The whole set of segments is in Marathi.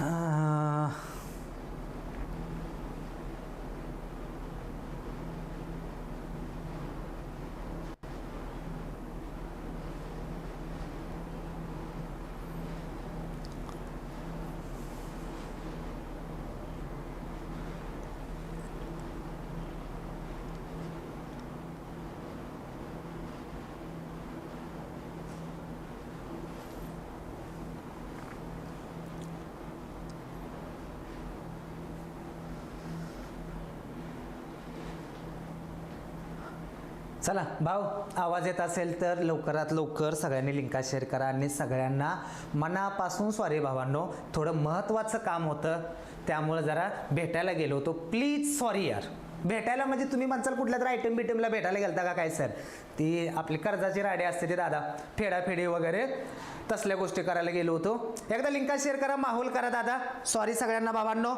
Uh, चला भाऊ आवाज येत असेल तर लवकरात लवकर सगळ्यांनी लिंका शेअर करा आणि सगळ्यांना मनापासून सॉरी भावांनो थोडं महत्त्वाचं काम होतं. त्यामुळं जरा भेटायला गेलो होतो. प्लीज सॉरी यार. भेटायला म्हणजे तुम्ही म्हणसाल कुठल्या तर आयटम बिटमला भेटायला गेलता का काय सर ती आपली कर्जाची राडे असते ते दादा. फेडाफेडी वगैरे तसल्या गोष्टी करायला गेलो होतो. एकदा लिंका शेअर करा माहोल करा दादा. सॉरी सगळ्यांना बाबांनो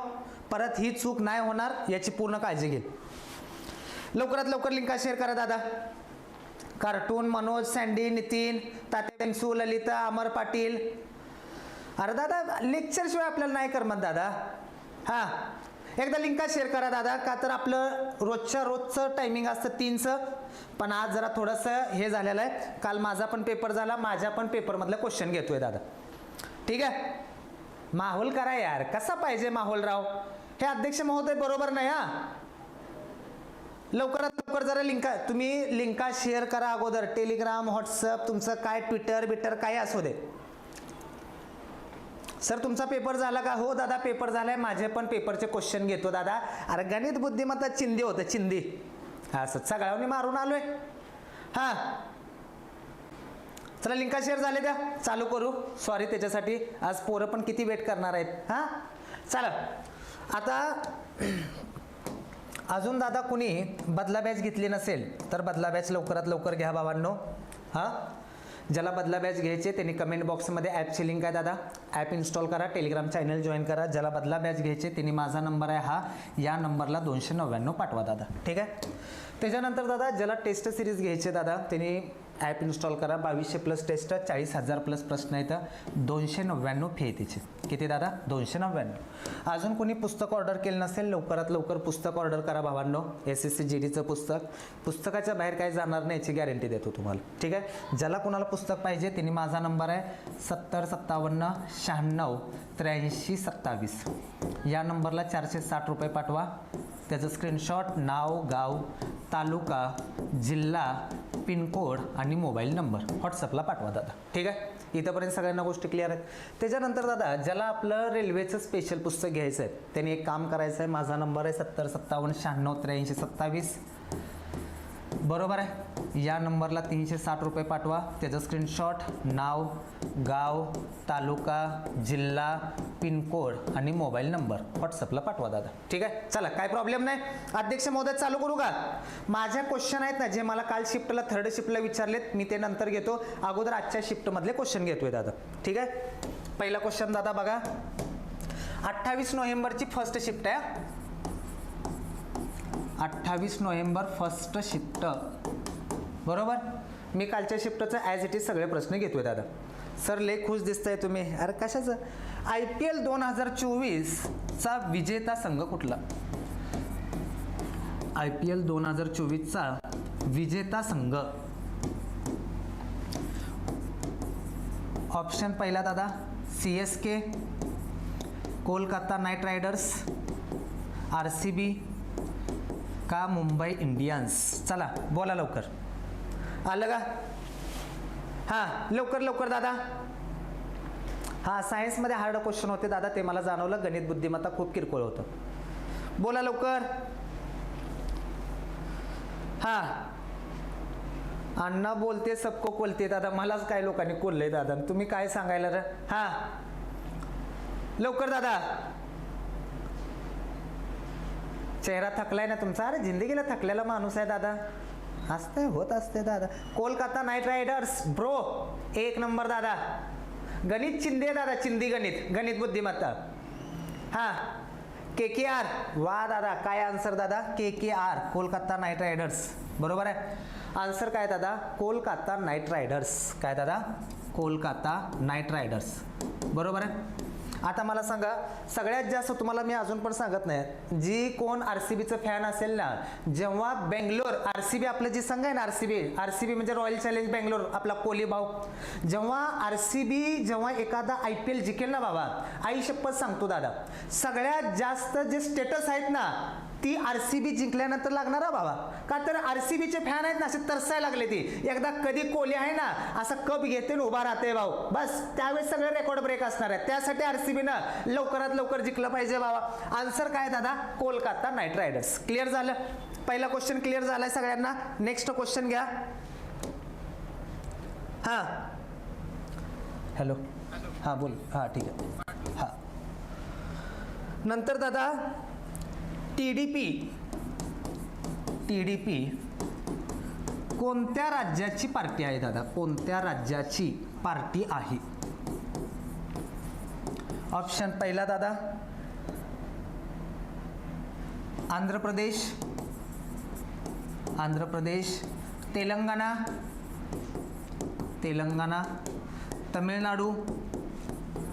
परत ही चूक नाही होणार याची पूर्ण काळजी घेईल. लवकरात लवकर लिंका शेअर करा दादा. Cartoon Manoj Sandy Nitin Tatya Pensu Lalita Amar Patil. अरे दादा लेक्चरशिवाय आपल्याला नाही करमत दादा. हां. एकदा लिंका शेअर करा दादा. का तर आपलं रोजच्या रोजचं टायमिंग असतं तीनचं. पण आज जरा थोडंसं हे झालेलं आहे. काल माझा पण पेपर झाला माझ्या पण पेपरमधलं क्वेश्चन घेतोय दादा. ठीक आहे? माहोल करा यार. कसा पाहिजे माहोल राव हे अध्यक्ष महोदय बरोबर नाही हां. लवकरात लवकर जरा लिंका तुम्ही लिंका शेअर करा अगोदर. टेलिग्राम व्हॉट्सअप तुमचं काय ट्विटर बिटर काय असू दे. सर तुमचा पेपर झाला का? हो दादा पेपर झालाय. माझे पण पेपरचे क्वेश्चन घेतो दादा. अरे गणित बुद्धिमत्ता चिंदी होतं चिंदी. असं सगळ्यांनी मारून आलोय. हां. चला लिंका शेअर झाले द्या. चालू करू. सॉरी त्याच्यासाठी. आज पोरं पण किती वेट करणार आहेत. हां? चला. आता अजून दादा कुणी बदला बॅच घेतली नसेल तर बदला बॅच लवकरात लवकर घ्या बाबांनो हां? ज्याला बदला बॅच घ्यायचे त्यांनी कमेंट बॉक्समध्ये ॲपची लिंक आहे दादा. ॲप इन्स्टॉल करा टेलिग्राम चॅनल जॉईन करा. ज्याला बदला बॅच घ्यायचे त्यांनी माझा नंबर आहे हा. या नंबरला दोनशे नव्याण्णव पाठवा दादा. ठीक आहे? त्याच्यानंतर दादा ज्याला टेस्ट सिरीज घ्यायचे दादा त्यांनी ॲप इन्स्टॉल करा. बावीसशे प्लस टेस्ट चाळीस हजार प्लस प्रश्न आहेत. दोनशे नव्याण्णव फी आहे तिची. किती दादा? दोनशे नव्याण्णव. अजून कोणी पुस्तक ऑर्डर केलं नसेल लवकरात लवकर पुस्तक ऑर्डर करा भावांनो एस एस सी जी डीचं पुस्तक. पुस्तकाच्या बाहेर काही जाणार नाही याची गॅरंटी देतो तुम्हाला. ठीक आहे? ज्याला कोणाला पुस्तक पाहिजे त्यांनी माझा नंबर आहे सत्तर सत्तावन्न शहाण्णव त्र्याऐंशी सत्तावीस. या नंबरला चारशे साठ रुपये पाठवा. त्याचं स्क्रीनशॉट नाव गाव तालुका जिल्हा पिनकोड आणि मोबाईल नंबर व्हॉट्सअपला पाठवा दादा. ठीक आहे? इथंपर्यंत सगळ्यांना गोष्टी क्लिअर आहेत. त्याच्यानंतर दादा ज्याला आपलं रेल्वेचं स्पेशल पुस्तक घ्यायचं आहे त्यांनी एक काम करायचं आहे माझा नंबर आहे सत्तर सत्तावन्न शहाण्णव त्र्याऐंशी सत्तावीस. बरोबर आहे. या नंबरला तीनशे साठ रुपये पाठवा. त्याचं स्क्रीनशॉट नाव गाव तालुका जिल्हा पिनकोड आणि मोबाईल नंबर व्हॉट्सअपला पाठवा दादा. ठीक आहे? चला काय प्रॉब्लेम नाही. अध्यक्ष महोदय चालू करू का? माझ्या क्वेश्चन आहेत ना जे मला काल शिफ्टला थर्ड शिफ्टला विचारलेत मी ते नंतर घेतो. अगोदर आजच्या शिफ्टमधले क्वेश्चन घेतोय दादा. ठीक आहे? पहिला क्वेश्चन दादा बघा. अठ्ठावीस नोव्हेंबरची फर्स्ट शिफ्ट आहे अठ्ठावीस नोव्हेंबर फर्स्ट शिफ्ट. बरोबर? मी कालच्या शिफ्टचं ॲज इट इज सगळे प्रश्न घेतोय दादा. सर ले खुश दिसताय तुम्ही. अरे कशाचं? आय पी एल दोन हजार चोवीसचा विजेता संघ कुठला? आय पी एल दोन हजार चोवीसचा विजेता संघ. ऑप्शन पहिला दादा. C S K Kolkata knight riders R C B का मुंबई इंडियन्स? चला बोला लवकर. आलं का? हां लवकर लवकर दादा. हां सायन्समध्ये हार्ड क्वेश्चन होते दादा. ते मला जाणवलं. गणित बुद्धिमत्ता खूप किरकोळ होतं. बोला लवकर. हां. अण्णा बोलते सबको कोलते. दादा मलाच काय लोकांनी कोललंय दादा. तुम्ही काय सांगायला हां. लवकर दादा. चेहरा थकलाय ना तुमचा? अरे जिंदगीला थकलेला माणूस आहे दादा. असते होत असते दादा. कोलकाता नाईट रायडर्स ब्रो एक नंबर दादा. गणित चिंदे दादा चिंदी गणित गणित बुद्धिमत्ता. हां. के के आर वा दादा काय आन्सर दादा? K K R Kolkata knight riders. बरोबर आहे? आन्सर काय दादा? Kolkata knight riders. काय दादा? Kolkata knight riders. बरोबर आहे? आता मला सांगा सगळ्यात जास्त तुम्हाला मी अजून पण सांगत नाही. जी कोण आर सी बीचं फॅन असेल ना जेव्हा बेंगलोर आर सी बी आपलं जी संघ आहे ना R C B R C B म्हणजे रॉयल चॅलेंज बेंगलोर आपला कोहली भाऊ. जेव्हा आर सी बी जेव्हा एखादा आय पी एल जिकेल ना बाबा आई शपथ सांगतो दादा. सगळ्यात जास्त जे स्टेटस आहेत ना ती आर सी बी जिंकल्यानंतर लागणार बाबा. का तर आर सी बीचे फॅन आहेत ना असे तरसायला लागले ती. एकदा कधी कोहली आहे ना असा कप घेते आणि उभा राहते भाऊ. बस त्यावेळेस सगळे रेकॉर्ड ब्रेक असणार आहे त्यासाठी आर सी बीनं लवकरात लवकर जिंकलं पाहिजे बाबा आन्सर काय दादा? कोलकाता नाईट रायडर्स क्लिअर झालं? पहिला क्वेश्चन क्लिअर झालाय सगळ्यांना. नेक्स्ट क्वेश्चन घ्या. हां. हॅलो हां बोल. हां ठीक आहे. हां. नंतर दादा T D P T D P कोणत्या राज्याची पार्टी आहे दादा? कोणत्या राज्याची पार्टी आहे? ऑप्शन पहिला दादा. आंध्र प्रदेश. आंध्र प्रदेश. तेलंगणा. तेलंगणा. तमिळनाडू.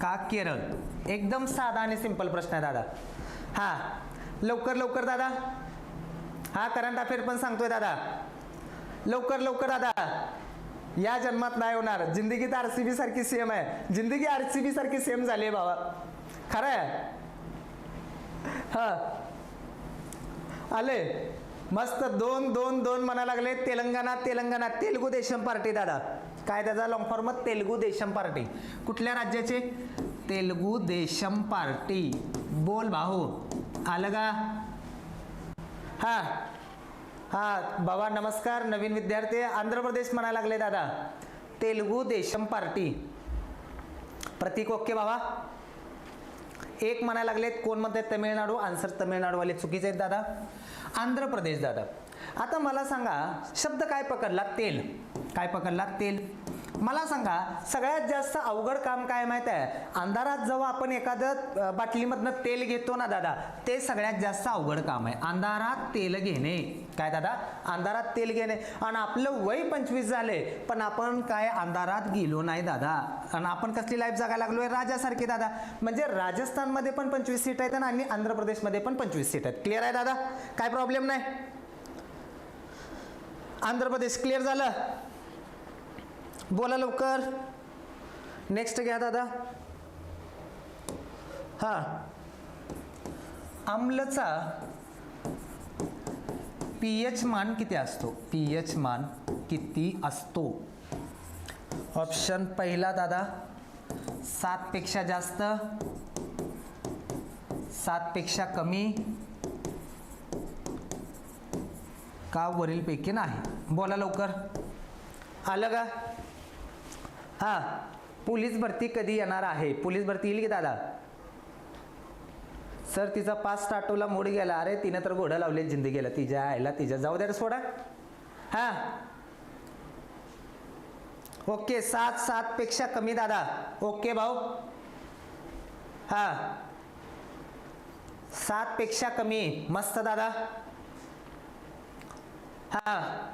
का केरळ? एकदम साधा आणि सिंपल प्रश्न आहे दादा. हां लवकर लवकर दादा. हा करंट अफेअर पण सांगतोय दादा. लवकर लवकर दादा. या जन्मात नाही होणार. जिंदगी तर आर सी बी सारखी सेम आहे. जिंदगी आर सी बी सारखी सेम झाली आहे बाबा खरं आहे? हा. आले. मस्त दोन दोन दोन म्हणा लागले. तेलंगणा तेलंगणा तेलगू देशम पार्टी दादा. काय त्याचा long form Telugu Desam party कुठल्या राज्याचे? तेलगू देशम पार्टी. बोल भाऊ आलं का? हा. हा बाबा नमस्कार नवीन विद्यार्थी. आंध्र प्रदेश म्हणा लागले दादा. तेलगू देशम पार्टी. प्रतीक ओके बाबा. एक म्हणायला लागलेत कोण म्हणतात तमिळनाडू? आन्सर तमिळनाडूवाले चुकीचे आहेत दादा. आंध्र प्रदेश दादा. आता मला सांगा शब्द काय पकडला? तेल. काय पकडला? तेल. मला सांगा सगळ्यात जास्त अवघड काम काय माहीत आहे? अंधारात जेव्हा आपण एखादं बाटलीमधनं तेल घेतो ना दादा ते सगळ्यात जास्त अवघड काम आहे. अंधारात तेल घेणे. काय दादा? अंधारात तेल घेणे. आणि आपलं वय पंचवीस झाले पण आपण काय अंधारात गेलो नाही दादा. आणि आपण कसली लाईफ जगायला लागलो आहे राजासारखी दादा. म्हणजे राजस्थानमध्ये पण पंचवीस सीट आहेत आणि आंध्र प्रदेशमध्ये पण पंचवीस सीट आहेत. क्लिअर आहे दादा? काय प्रॉब्लेम नाही? आंध्र प्रदेश क्लिअर झालं? बोला लवकर. नेक्स्ट घ्या दादा. हा. आम्लचा पी एच मान किती असतो? पी एच मान किती असतो? ऑप्शन पहिला दादा. सातपेक्षा जास्त. सातपेक्षा कमी. का वरीलपैकी नाही? बोला लवकर. आलं का? हां पोलीस भरती कधी येणार आहे? पोलीस भरती येईल की दादा? सर तिचा पास स्टार्टोला मोड गेला. अरे तिनं तर घोडं लावले जिंदगीला तिच्या आईला तिच्या जाऊ द्या रे सोडा. हां. ओके सात सात पेक्षा कमी दादा. ओके भाऊ. हां. सात पेक्षा कमी. मस्त दादा. हां.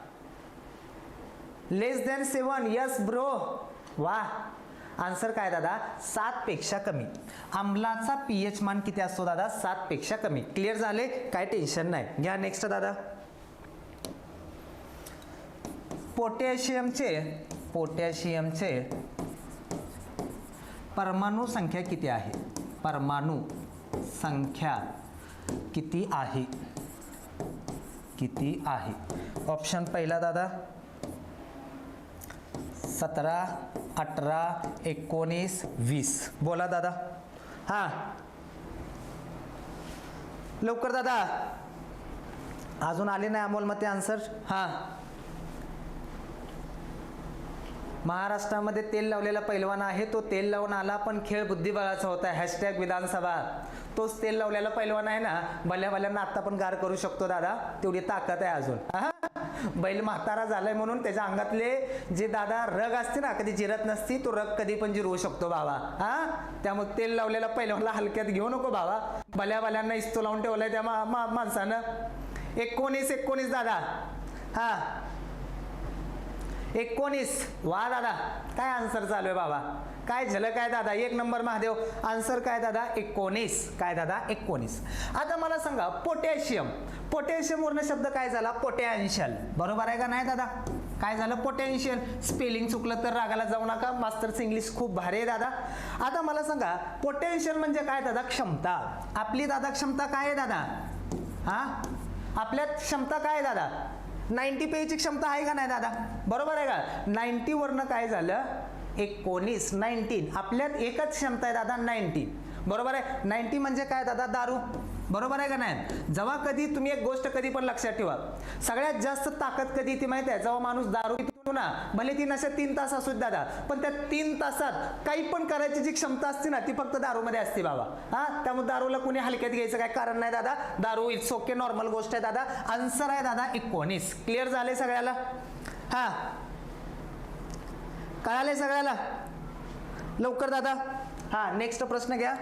Less than seven yes bro वा. आन्सर काय दादा? सातपेक्षा कमी. आम्लाचा पी एच मान किती असतो दादा? सातपेक्षा कमी. क्लिअर झाले? काय टेन्शन नाही. घ्या नेक्स्ट दादा. पोटॅशियमचे पोटॅशियमचे परमाणू संख्या किती आहे? परमाणू संख्या किती आहे? किती आहे? ऑप्शन पहिला दादा. सतरा अठरा एकोणीस वीस. बोला दादा. हां. लवकर दादा. अजून आले नाही अमोलमध्ये आन्सर हां. महाराष्ट्रामध्ये तेल लावलेला पैलवान आहे तो तेल लावून आला पण खेळ बुद्धिबळाचा होता. हॅशटॅग विधानसभा. तोच तेल लावलेला पैलवान आहे ना भल्या भल्यांना आत्ता पण गार करू शकतो दादा. तेवढी ताकद आहे अजून. बैल म्हातारा झालाय म्हणून त्याच्या अंगातले जे दादा रग असते ना कधी जिरत नसती तो रग कधी पण जिरवू शकतो बाबा. हा? त्यामुळे तेल लावलेला पैलवानला हलक्यात घेऊ नको बाबा. भल्या भल्यांना इस्तो लावून ठेवलाय त्या मा- मा- माणसानं. एकोणीस एकोणीस दादा. हा? एकोणीस. वा दादा. काय आन्सर चालू आहे बाबा? काय झालं काय दादा? एक नंबर महादेव. आन्सर काय दादा? एकोणीस. काय दादा? एकोणीस. आता मला सांगा पोटॅशियम. पोटॅशियम वर्ण शब्द काय झाला? पोटॅन्शियल. बरोबर आहे का नाही दादा? काय झालं? पोटॅन्शियल. स्पेलिंग चुकलं तर रागाला जाऊ नका. मास्टर्स इंग्लिश खूप भारी आहे दादा. आता मला सांगा पोटॅन्शियल म्हणजे काय दादा? क्षमता. आपली दादा क्षमता काय आहे दादा? हा? आपल्यात क्षमता काय आहे दादा? नाईन्टी पेची क्षमता आहे का नाही दादा? बरोबर आहे का? नाईन्टी काय झालं? एकोणीस नाईन्टीन. आपल्यात एकच क्षमता आहे दादा नाईन्टी बरोबर आहे? नाईन्टी म्हणजे काय दादा? दारू. बरोबर आहे का नाही? जेव्हा कधी तुम्ही एक गोष्ट कधी पण लक्षात ठेवा. सगळ्यात जास्त ताकद कधी ती माहिती आहे? जेव्हा माणूस दारू पितो ना भले ती नशा तीन तास असू दादा पण त्या तीन तासात काही पण करायची जी क्षमता असते ना ती फक्त दारूमध्ये असते बाबा. हा? त्यामुळे दारूला कुणी हलक्यात घ्यायचं काय कारण नाही दादा? दारू इट्स ओके नॉर्मल गोष्ट आहे दादा. आन्सर आहे दादा एकोणीस. क्लिअर झाले सगळ्याला? हा? कळाले सगळ्याला? लवकर दादा. हा नेक्स्ट प्रश्न घ्या.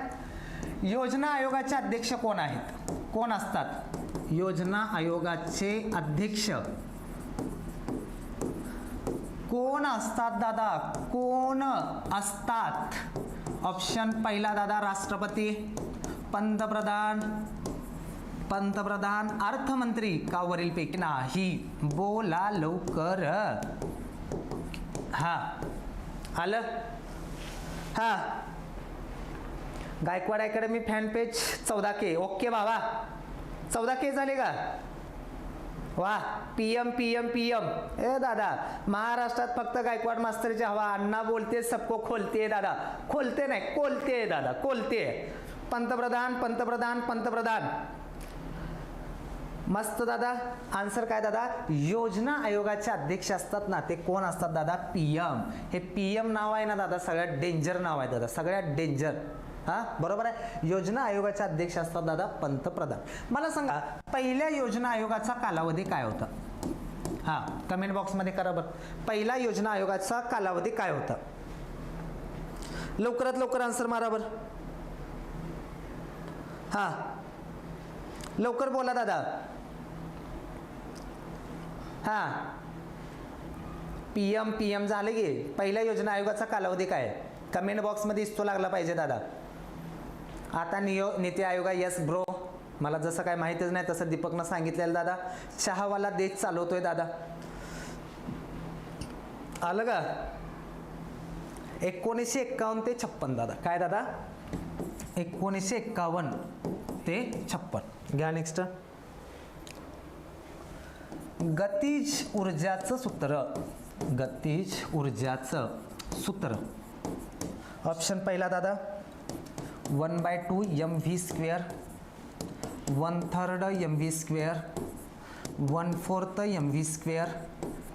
योजना आयोगाचे अध्यक्ष कोण आहेत? कोण असतात? योजना आयोगाचे अध्यक्ष. कोण असतात दादा? कोण असतात? ऑप्शन पहिला दादा राष्ट्रपती पंतप्रधान. पंतप्रधान अर्थमंत्री का वरीलपैकी नाही? बोला लवकर. हा. आलं? हा. गायकवाड अकॅडमी फॅन पेज चौदा के ओके बाबा. चौदा के झाले का? वा. P M P M P M ए दादा महाराष्ट्रात फक्त गायकवाड मास्तरची हवा. अण्णा बोलते सबको खोलते दादा. खोलते नाही कोलते दादा. कोलते. पंतप्रधान पंतप्रधान पंतप्रधान. मस्त दादा. आन्सर काय दादा? योजना आयोगाचे अध्यक्ष असतात ना ते कोण असतात दादा? पी एम हे पी एम नाव आहे ना दादा सगळ्यात डेंजर नाव आहे दादा सगळ्यात डेंजर हा? बरोबर आहे? योजना आयोगाचे अध्यक्ष असतात दादा पंतप्रधान. मला सांगा पहिल्या योजना आयोगाचा कालावधी काय होता? हा कमेंट बॉक्समध्ये करा बरं. पहिला योजना आयोगाचा कालावधी काय होता? लवकरात लवकर आन्सर मारा बरं. हा. लवकर बोला दादा. हां. पी एम पी एम झालं की पहिल्या योजना आयोगाचा कालावधी काय? कमेंट बॉक्समध्ये इस्तो लागला पाहिजे दादा. आता नियो नीती आयोगा यस ब्रो मला जसं काय माहितीच नाही तसं दीपकनं सांगितलेलं दादा. चहावाला देश चालवतोय दादा. आलं का? एकोणीसशे एक्कावन्न ते छप्पन दादा. काय दादा? एकोणीसशे एक्कावन्न ते छप्पन. घ्या नेक्स्ट गतिज ऊर्जाचं सूत्र. गतिज ऊर्जाचं सूत्र. ऑप्शन पहिला दादा. One by two M V square one third M V square one fourth M V square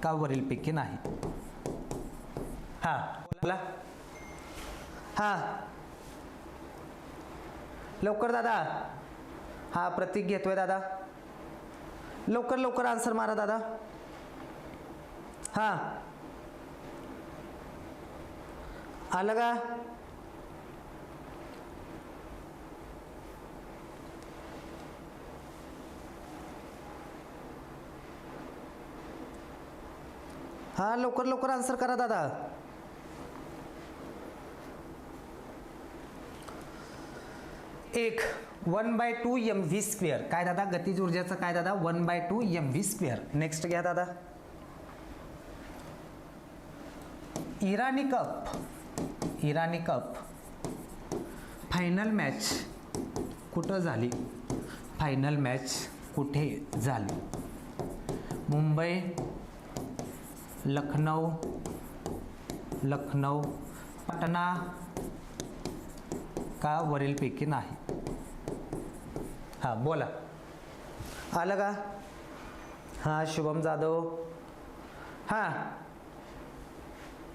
का वरीलपैकी नाही? हां बोला. हां. लवकर दादा. हा प्रतीक घेतोय दादा. लवकर लवकर आन्सर मारा दादा. हां. आलं का? हां लवकर लवकर आन्सर करा दादा. एक one by two M V square काय दादा? गतीज ऊर्जाचं काय दादा? One by two M V square next घ्या दादा. Irani cup. Irani cup. Final match कुठं झाली? फायनल मॅच कुठे झाली? मुंबई लखनौ लखनौ पटना का वरीलपैकी नाही? हां बोला. आलं का? हां शुभम जाधव. हां.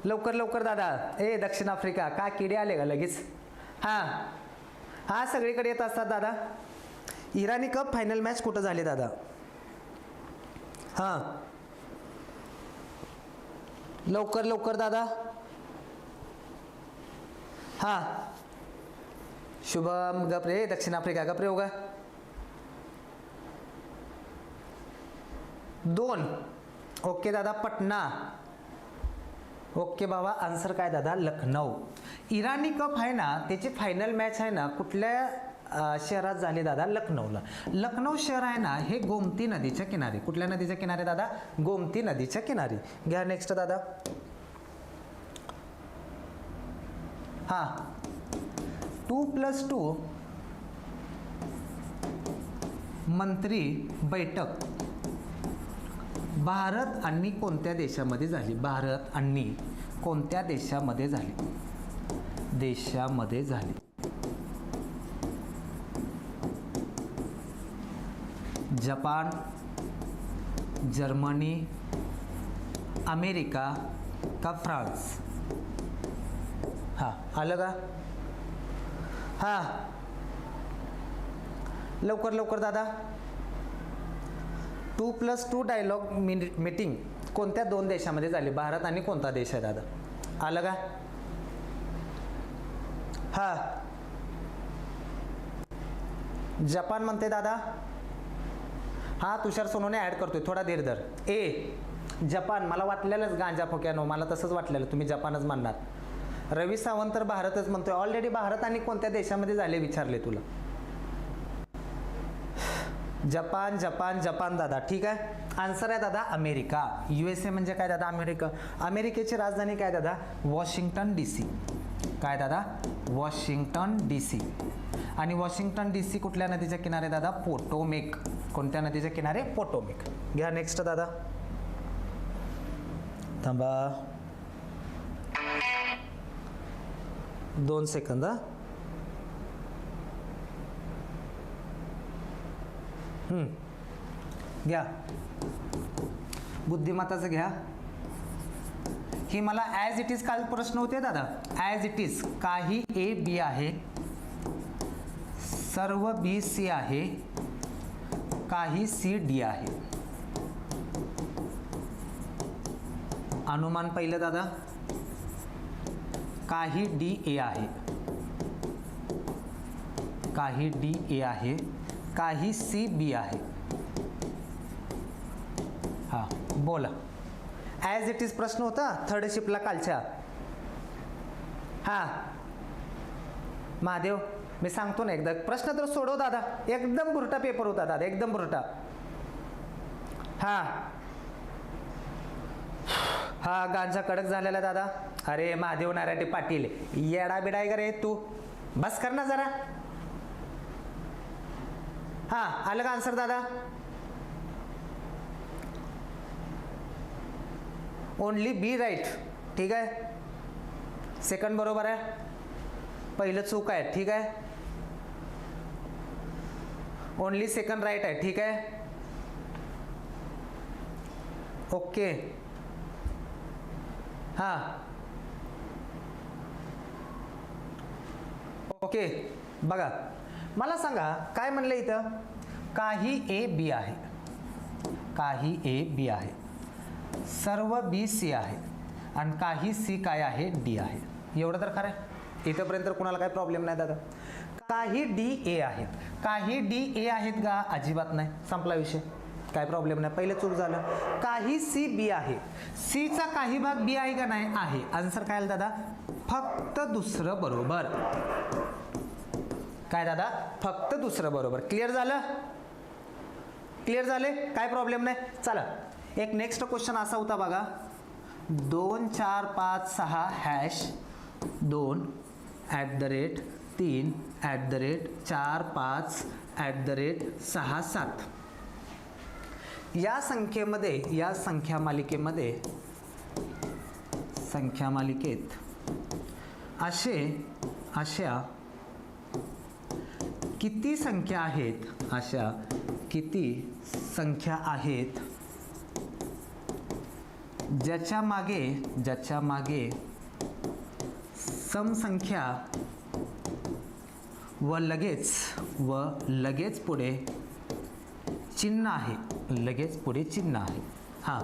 लवकर लवकर दादा. ए दक्षिण आफ्रिका. का किडे आले का लगेच? हां. हां सगळीकडे येत असतात दादा. इराणी कप फायनल मॅच कुठं झाली दादा? हां. लवकर लवकर दादा. हां. शुभम गपरे दक्षिण आफ्रिका गपरे होगा दोन. ओके दादा पटना. ओके बाबा आन्सर काय दादा? लखनौ. इराणी कप आहे ना त्याची फायनल मॅच आहे ना कुठल्या शहरात झाली दादा? लखनौला. लखनौ शहर आहे ना हे गोमती नदीच्या किनारी. कुठल्या नदीच्या किनारी दादा? गोमती नदीच्या किनारी. घ्या नेक्स्ट दादा. हां. टू प्लस टू मंत्री बैठक. भारत आणि कोणत्या देशामध्ये झाली? भारत आणि कोणत्या देशामध्ये झाली? देशामध्ये झाली. जपान जर्मनी अमेरिका का फ्रान्स? हां आलं का? हां. लवकर लवकर दादा. Two plus two dialogue meeting कोणत्या दोन देशामध्ये झाली? भारत आणि कोणता देश आहे दादा? आलं का? हा. जपान म्हणते दादा. हा तुषार सोनूने ॲड करतोय. थोडा धीर धर. ए जपान. मला वाटलेलंच गांजा फोक्यानो. मला तसंच वाटलेलं. तुम्ही जपानच म्हणणार रवी सावंत तर भारतच म्हणतोय. ऑलरेडी भारत आणि कोणत्या देशामध्ये झाले विचारले तुला? जपान जपान जपान दादा ठीक आहे? आन्सर आहे दादा अमेरिका. यू एस ए म्हणजे काय दादा? अमेरिका. अमेरिकेची राजधानी काय दादा? वॉशिंग्टन डी सी काय दादा? वॉशिंग्टन डी सी आणि वॉशिंग्टन डी सी कुठल्या नदीच्या किनारे दादा? पोटोमेक कोणत्या नदीच्या किनारे? पोटोमेक घ्या नेक्स्ट दादा. थांबा. दोन सेकंद घ्या. बुद्धिमत्ताचं घ्या. ही मला ॲज इट इज काल प्रश्न होते दादा. ॲज इट इज काही ए बी आहे. सर्व बी सी आहे. काही सी डी आहे. अनुमान पहिलं दादा. काही डी ए आहे. काही डी ए आहे काही सी बी आहे. हां बोला. ॲज इट इज प्रश्न होता थर्ड शिपला कालच्या. हां. महादेव मी सांगतो ना एकदा प्रश्न तर सोडव दादा. एकदम बुरटा पेपर होता दादा एकदम बुरटा. हां. हा गांजा कडक झालेला दादा. अरे महादेव नाराटे पाटील येडा बिडाय का रे तू? बस कर ना जरा. हां आलं का आन्सर दादा? ओनली बी राईट ठीक आहे? सेकंड बरोबर आहे. पहिलं चूक आहे ठीक आहे? ओनली सेकंड राईट आहे ठीक आहे? ओके हां. ओके बघा. मला सांगा काय म्हणलं इथं? काही ए बी आहे. काही ए बी आहे. सर्व बी सी आहे. आणि काही सी काय आहे? डी आहे. एवढं तर खरं आहे. इथंपर्यंत कुणाला काय प्रॉब्लेम नाही दादा. काही डी ए आहेत. काही डी ए आहेत का? अजिबात नाही. संपला विषय. काय प्रॉब्लेम नाही. पहिलं चूक झालं. काही सी बी आहे. सीचा काही भाग बी आहे का नाही? आहे. आन्सर काय दादा? फक्त दुसरं बरोबर. काय दादा? फक्त दुसरं बरोबर. क्लिअर झालं? क्लिअर झाले? काय प्रॉब्लेम नाही? चला. एक नेक्स्ट क्वेश्चन असा होता बघा. दोन चार पाच सहा हॅश दोन ॲट द रेट तीन ॲट द रेट चार पाच ॲट द रेट सहा सात. या संख्येमध्ये या संख्या मालिकेमध्ये संख्या मालिकेत असे अशा किती संख्या आहेत? अशा किती संख्या आहेत? ज्याच्या मागे ज्याच्या मागे समसंख्या व लगेच व लगेच पुढे चिन्ह आहे. लगेच पुढे चिन्ह आहे. हां.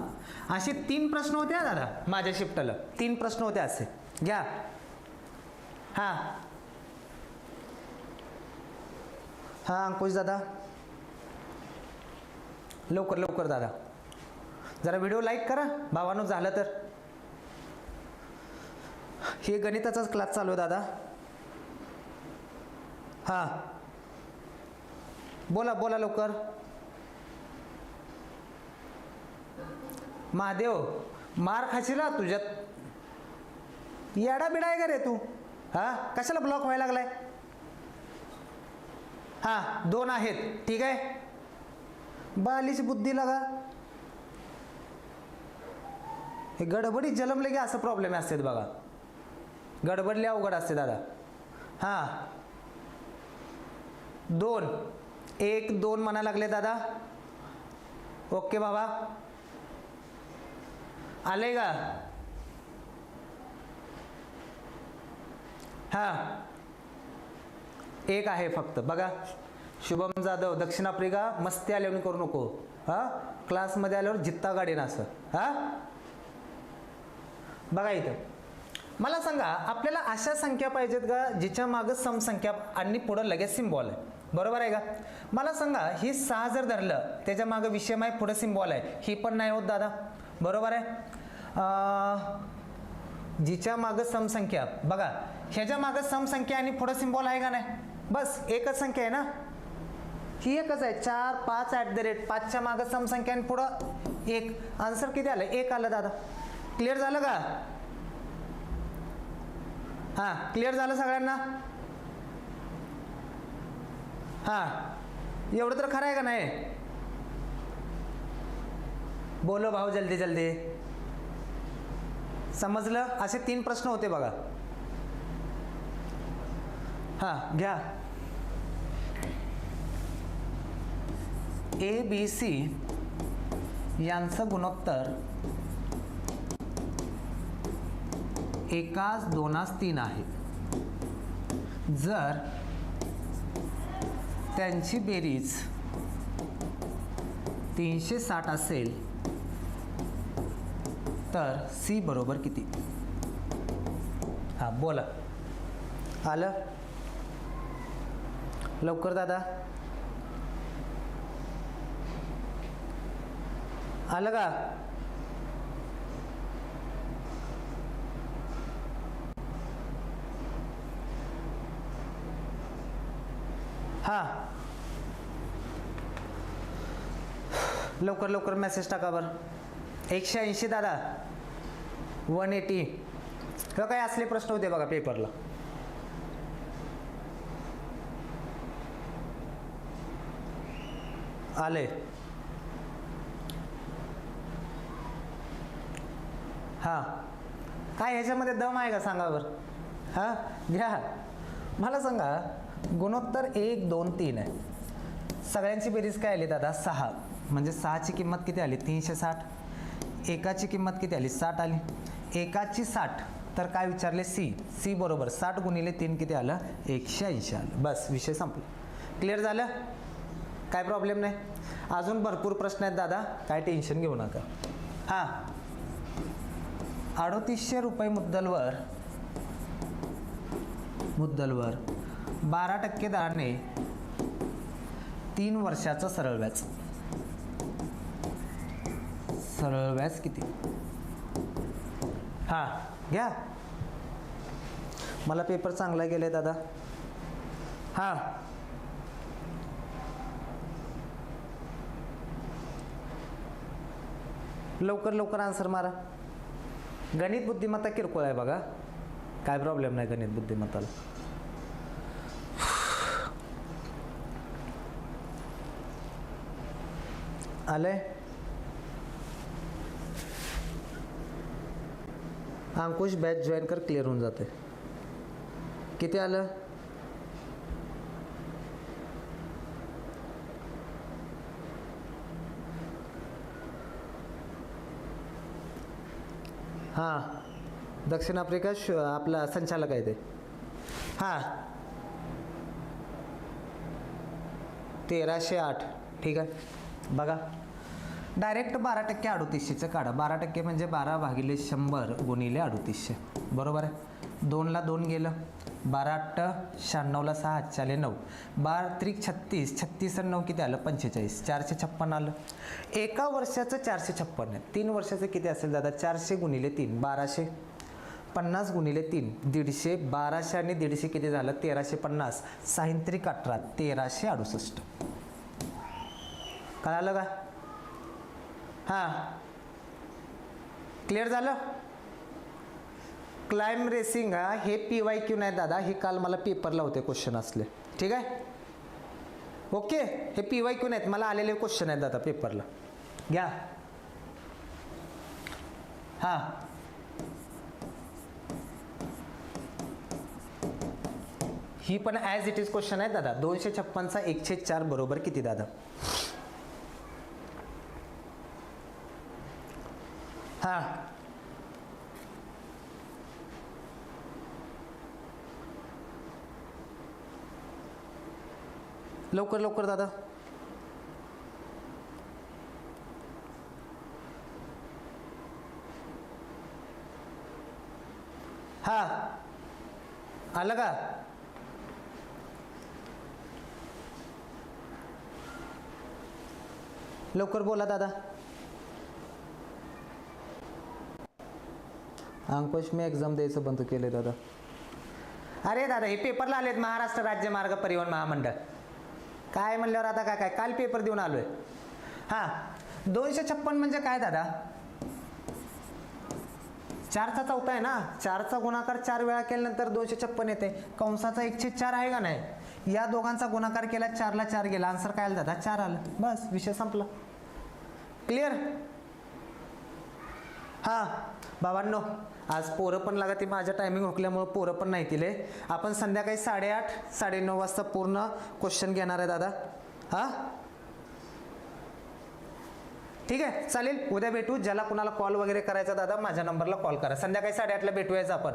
असे तीन प्रश्न होते दादा माझ्या शिफ्टला. तीन प्रश्न होते असे. घ्या. हां. हां अंकुश दादा. लवकर लवकर दादा. जरा व्हिडिओ लाईक करा. भावानो झालं तर. हे गणिताचाच क्लास चालू आहे दादा. हां. बोला बोला लवकर. महादेव मार खाशील हा तुझ्यात. येडा बिडा आहे का रे तू? हां? कशाला ब्लॉक व्हायला लागलाय? हां दोन आहेत ठीक आहे? बालीची बुद्धी लागा. हे गडबडीत जलमले की असं प्रॉब्लेम असतात बघा. गडबडले अवघड असते दादा. हां. दोन. एक दोन म्हणा लागले दादा. ओके बाबा. आले का? हां. एक आहे फक्त. बघा. शुभम जाधव दक्षिण आफ्रिका मस्ती आल्यावर करू नको. हा? क्लासमध्ये आल्यावर जित्ता गाडीनं असं. हां? बघा इथं. मला सांगा आपल्याला अशा संख्या पाहिजेत का जिच्या मागं समसंख्या आणि पुढं लगेच सिम्बॉल आहे? बरोबर आहे का? मला सांगा ही सहा जर धरलं त्याच्या मागं विषम आहे पुढं सिम्बॉल आहे. ही पण नाही होत दादा. बरोबर आहे? जिच्या मागं समसंख्या. बघा. ह्याच्या मागं समसंख्या आणि पुढं सिम्बॉल आहे का नाही? बस एकच संख्या आहे ना? ही एकच आहे. चार पाच ॲट द रेट पाचच्या मागं समसंख्या आणि पुढं एक. आन्सर किती आलं? एक आलं दादा. क्लिअर झालं का? हां क्लिअर झालं सगळ्यांना? हां. एवढं तर खरं आहे का नाही? बोलो भाऊ जल्दी जल्दी. समजलं? असे तीन प्रश्न होते बघा. हां घ्या. ए बी सी यांचं गुणोत्तर एकाच दोनास तीन आहे. जर त्यांची बेरीज तीनशे साठ असेल तर सी बरोबर किती? हां बोला. आलं? लवकर दादा. आलं का? हां. लवकर लवकर मेसेज टाका बरं. एकशे ऐंशी दादा. वन एटी किंवा काय असले प्रश्न होते बघा पेपरला आले. हां. काय ह्याच्यामध्ये दम आहे का सांगा बरं? हां? घ्या. मला सांगा गुणोत्तर एक दोन तीन आहे. सगळ्यांची बेरीज काय आली दादा? सहा. म्हणजे सहाची किंमत किती आली? तीनशे साठ. एकाची किंमत किती आली? साठ आली. एकाची साठ तर काय विचारले? सी. सी बरोबर. साठ गुणिले तीन किती आलं? एकशे ऐंशी आलं. बस विषय संपला. क्लिअर झालं? काय प्रॉब्लेम नाही? अजून भरपूर प्रश्न आहेत दादा. काय टेन्शन घेऊ नका. हां. अडोतीसशे रुपये मुद्दलवर मुद्दलवर बारा टक्के दराने तीन वर्षाचं सरळ व्याज. सरळ व्याज किती? हां घ्या. मला पेपर चांगला गेलाय दादा. हां. लवकर लवकर आन्सर मारा. गणित बुद्धिमत्ता किरकोळ आहे बघा. काय प्रॉब्लेम नाही गणित बुद्धिमत्ताला. आलंय? अंकुश बॅच जॉईन कर क्लिअर होऊन जाते किती आलं? हां. दक्षिण आफ्रिका श आपला संचालक आहे ते. हां. तेराशे आठ. ठीक आहे. बघा. डायरेक्ट बारा टक्के अडोतीसशेचं काढा. बारा टक्के म्हणजे बारा भागिले शंभर गुणिले अडोतीसशे. बरोबर आहे? दोनला दोन गेलं. बारा अठ्ठ शहाण्णवला सहा आजच्याले नऊ. बारा त्रिक छत्तीस. छत्तीस आणि नऊ किती आलं? पंचेचाळीस. चारशे छप्पन आलं. एका वर्षाचं चारशे छप्पन तीन वर्षाचं किती असेल दादा? चारशे गुणिले तीन बाराशे. पन्नास गुणिले तीन दीडशे बाराशे आणि दीडशे किती झालं? तेराशे पन्नास. साहित्रिक अठरा तेराशे अडुसष्ट. कळालं का? हां. क्लिअर झालं? क्लाइम रेसिंग हा हे पी वाय क्यू नाही दादा हे काल मला पेपरला होते क्वेश्चन असले. ठीक आहे? ओके हे पी वाय क्यू नाहीत मला आलेले क्वेश्चन आहेत दादा पेपरला घ्या. हां. ही पण ॲज इट इज क्वेश्चन आहे दादा. दोनशे छप्पनचा एकशे चार बरोबर किती दादा? हां. लवकर लवकर दादा. हा. आलं का? लवकर बोला दादा. अंकुश मी एक्झाम द्यायचं बंद केले दादा. अरे दादा हे पेपरला आलेत महाराष्ट्र राज्य मार्ग परिवहन महामंडळ. काय म्हणल्यावर आता काय काय? काल पेपर देऊन आलोय. हां. दोनशे छप्पन म्हणजे काय दादा? चारचा चौथा आहे ना? चारचा गुणाकार चार वेळा केल्यानंतर दोनशे छप्पन येते. कंसाचा एकशे चार आहे का नाही? या दोघांचा गुणाकार केला चारला चार गेला. आन्सर काय आला दादा? चार आलं. बस विषय संपला. क्लिअर हां. बाबांनो आज पोरं पण लागा ती माझ्या टायमिंग हुकल्यामुळं पोरं पण नाही तिले आपण संध्याकाळी साडेआठ साडेनऊ वाजता पूर्ण क्वेश्चन घेणार आहे दादा. हां? ठीक आहे चालेल. उद्या भेटू. ज्याला कुणाला कॉल वगैरे करायचा दादा माझ्या नंबरला कॉल करा. संध्याकाळी साडेआठला भेटूयाचं आपण.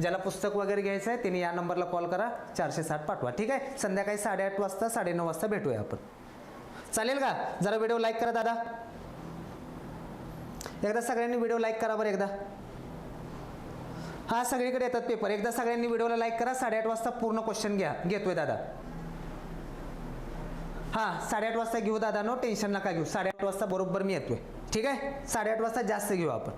ज्याला पुस्तक वगैरे घ्यायचं आहे त्यांनी या नंबरला कॉल करा. चारशे साठ पाठवा. ठीक आहे? संध्याकाळी साडेआठ वाजता साडेनऊ वाजता भेटूया आपण. चालेल का? जरा व्हिडिओ लाईक करा दादा. एकदा सगळ्यांनी व्हिडिओ लाईक करा बरं एकदा. हा सगळीकडे येतात पेपर एकदा सगळ्यांनी व्हिडिओला लाईक करा. साडेआठ वाजता पूर्ण क्वेश्चन घ्या. घेतोय दादा. हां साडेआठ वाजता घेऊ दादा नो टेन्शन नका घेऊ. साडेआठ वाजता बरोबर मी येतोय. ठीक आहे? साडेआठ वाजता जास्त घेऊ आपण.